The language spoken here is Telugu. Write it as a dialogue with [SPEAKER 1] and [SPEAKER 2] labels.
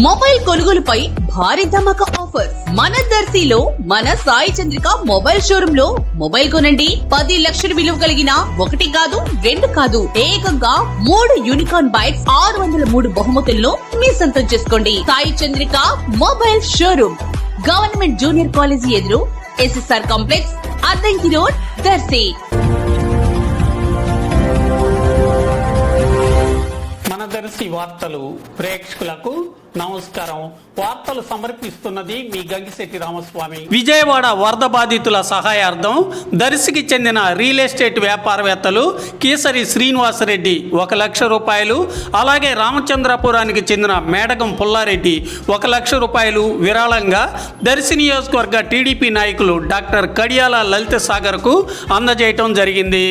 [SPEAKER 1] మొబైల్ కొనుగోలుపై భారీ ధమాకా ఆఫర్. మన దర్శిలో మన సాయి చంద్రిక మొబైల్ షోరూమ్లో మొబైల్ కొనండి. పది లక్షల విలువ కలిగిన ఒకటి కాదు రెండు కాదు ఏకంగా మూడు యూనికార్న్ బైక్స్ ఆరు వందల మూడు బహుమతుల్లో మీ సొంతం చేసుకోండి. Sai Chandrika mobile showroom government junior college ఎదురు SSR complex Addanki road Darsi.
[SPEAKER 2] మన దర్శి వార్తలు ప్రేక్షకులకు నమస్కారం. వార్తలు సమర్పిస్తున్నది మీ గంగిశెట్టి రామస్వామి. విజయవాడ వరద బాధితుల సహాయార్థం దర్శికి చెందిన రియల్ ఎస్టేట్ వ్యాపారవేత్తలు కేసరి శ్రీనివాసరెడ్డి ఒక లక్ష రూపాయలు అలాగే రామచంద్రపురానికి చెందిన మేడగం పుల్లారెడ్డి ఒక లక్ష రూపాయలు విరాళంగా దర్శి నియోజకవర్గ టీడీపీ నాయకులు డాక్టర్ కడియాల లలిత సాగర్కు అందజేయటం జరిగింది.